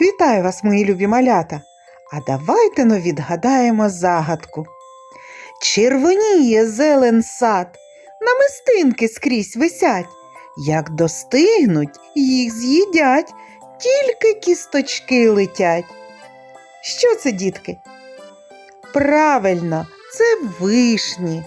Вітаю вас, мої любі малята! А давайте но відгадаємо загадку. Червоніє зелен сад, намистинки скрізь висять. Як достигнуть, їх з'їдять, тільки кісточки летять. Що це, дітки? Правильно, це вишні.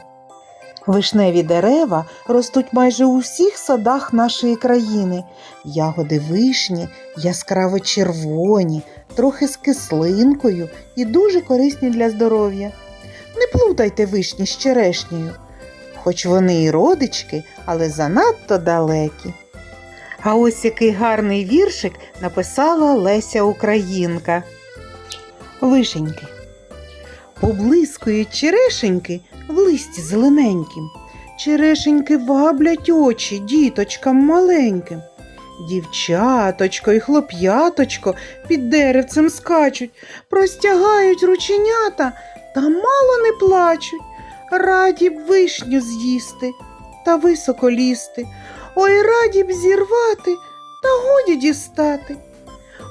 Вишневі дерева ростуть майже у всіх садах нашої країни. Ягоди вишні яскраво червоні, трохи з кислинкою і дуже корисні для здоров'я. Не плутайте вишні з черешнею, хоч вони і родички, але занадто далекі. А ось який гарний віршик написала Леся Українка. Вишеньки. Поблискують черешеньки в листі зелененькім. Черешеньки ваблять очі діточкам маленьким. Дівчаточко і хлоп'яточко під деревцем скачуть, простягають рученята та мало не плачуть. Раді б вишню з'їсти та високо лізти. Ой, раді б зірвати та годі дістати.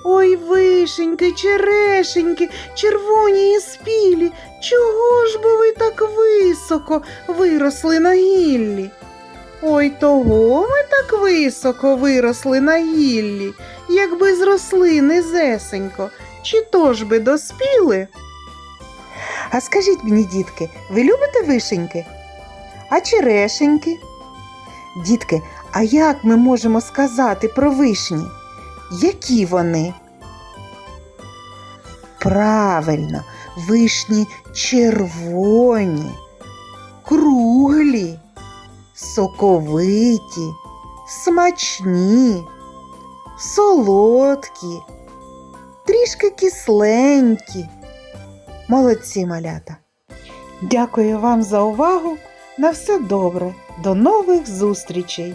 Ой, вишеньки, черешеньки, червоні і спілі, чого ж бо ви так високо виросли на гіллі? Ой, того ми так високо виросли на гіллі, якби зросли низесенько, чи то ж би доспіли? А скажіть мені, дітки, ви любите вишеньки? А черешеньки? Дітки, а як ми можемо сказати про вишні? Які вони? Правильно, вишні червоні, круглі, соковиті, смачні, солодкі, трішки кисленькі. Молодці малята. Дякую вам за увагу. На все добре. До нових зустрічей!